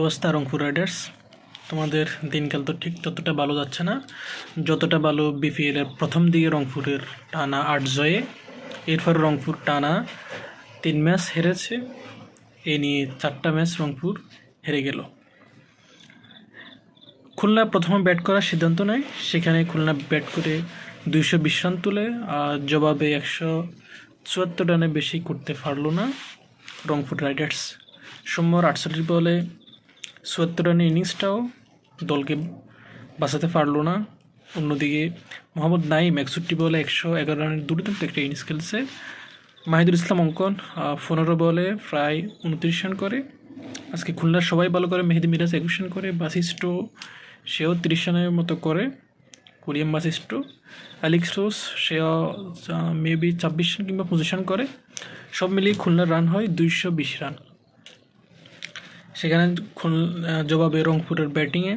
অবস্থা, রংপুর রাইডার্স তোমাদের দিনকাল তো ঠিক ততটা ভালো যাচ্ছে না। যতটা ভালো বিপিএল এর প্রথম দিকে রংপুরের টানা আট জয়ে, এরপর রংপুর টানা তিন ম্যাচ হেরেছে। এ নিয়ে চারটা ম্যাচ রংপুর হেরে গেল। খুলনা প্রথমে ব্যাট করার সিদ্ধান্ত নেয়। সেখানে খুলনা ব্যাট করে দুইশো বিশ রান তুলে, আর জবাবে একশো চুয়াত্তর রানে বেশি করতে পারল না রংপুর রাইডার্স সোমবার আটষট্টি বলে চুয়াত্তর রানের ইনিংসটাও দলকে বাঁচাতে পারল না। অন্যদিকে মোহাম্মদ নাইম একষট্টি বলে একশো এগারো রানের দুর্দান্ত একটা ইনিংস খেলছে। মাহিদুল ইসলাম অঙ্কন পনেরো বলে প্রায় উনত্রিশ রান করে। আজকে খুলনার সবাই ভালো করে, মেহেদি মিরাজ একুশ রান করে বাসিস্টো সেও তিরিশ রানের মতো করে। কুরিয়াম বাসিস্টো অ্যালেক্স রোস সেও মেবি ছাব্বিশ রান কিংবা পঁচিশ রান করে। সব মিলিয়ে খুলনার রান হয় দুইশো বিশ রান। সেখানে জবাবে রংপুরের ব্যাটিংয়ে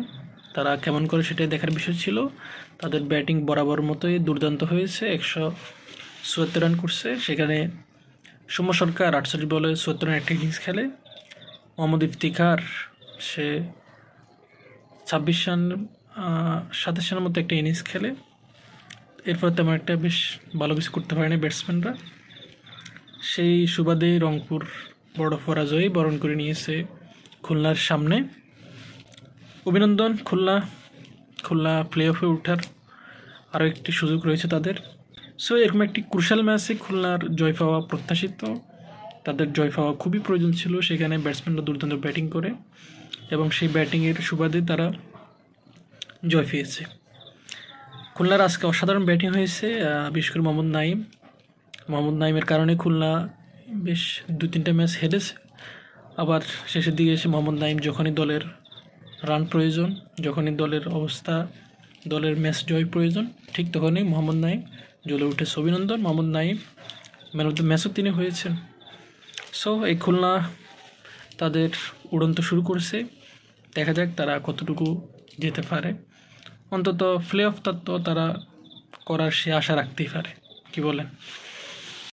তারা কেমন করে সেটাই দেখার বিষয় ছিল। তাদের ব্যাটিং বরাবর মতোই দুর্দান্ত হয়েছে, একশো চুয়াত্তর রান করছে। সেখানে সৌম্য সরকার আটষট্টি বলে চুয়াত্তর রান একটা ইনিংস খেলে। মোহাম্মদ ইফতিখার সে ছাব্বিশ রান সাতাশ রানের মতো একটা ইনিংস খেলে। এরপর তেমন একটা বেশ ভালো কিছু করতে পারেনি ব্যাটসম্যানরা সেই সুবাদে রংপুর বড় পরাজয় বরণ করে নিয়েছে খুলনার সামনে। অভিনন্দন, খুলনা খুলনা প্লে অফে ওঠার আরও একটি সুযোগ রয়েছে তাদের। সো এরকম একটি ক্রুশাল ম্যাচে খুলনার জয় পাওয়া প্রত্যাশিত। তাদের জয় পাওয়া খুবই প্রয়োজন ছিল, সেখানে ব্যাটসম্যানরা দুর্দান্ত ব্যাটিং করে এবং সেই ব্যাটিংয়ের সুবাদে তারা জয় পেয়েছে। খুলনার আজকে অসাধারণ ব্যাটিং হয়েছে বিশেষ করে মোহাম্মদ নাইম মোহাম্মদ নাইমের কারণে খুলনা বেশ দু তিনটা ম্যাচ হেরেছে। আবার শেষের দিকে এসে মোহাম্মদ নাইম যখনই দলের রান প্রয়োজন, যখনই দলের অবস্থা, দলের ম্যাচ জয় প্রয়োজন, ঠিক তখনই মোহাম্মদ নাইম জ্বলে উঠেছে অভিনন্দন Mohammad Naim man of the ম্যাচও তিনি হয়েছেন। সো এই খুলনা তাদের উড়ন্ত শুরু করছে। দেখা যাক তারা কতটুকু যেতে পারে। অন্তত প্লে অফ তো তারা করার সে আশা রাখতেই পারে। কি বলেন?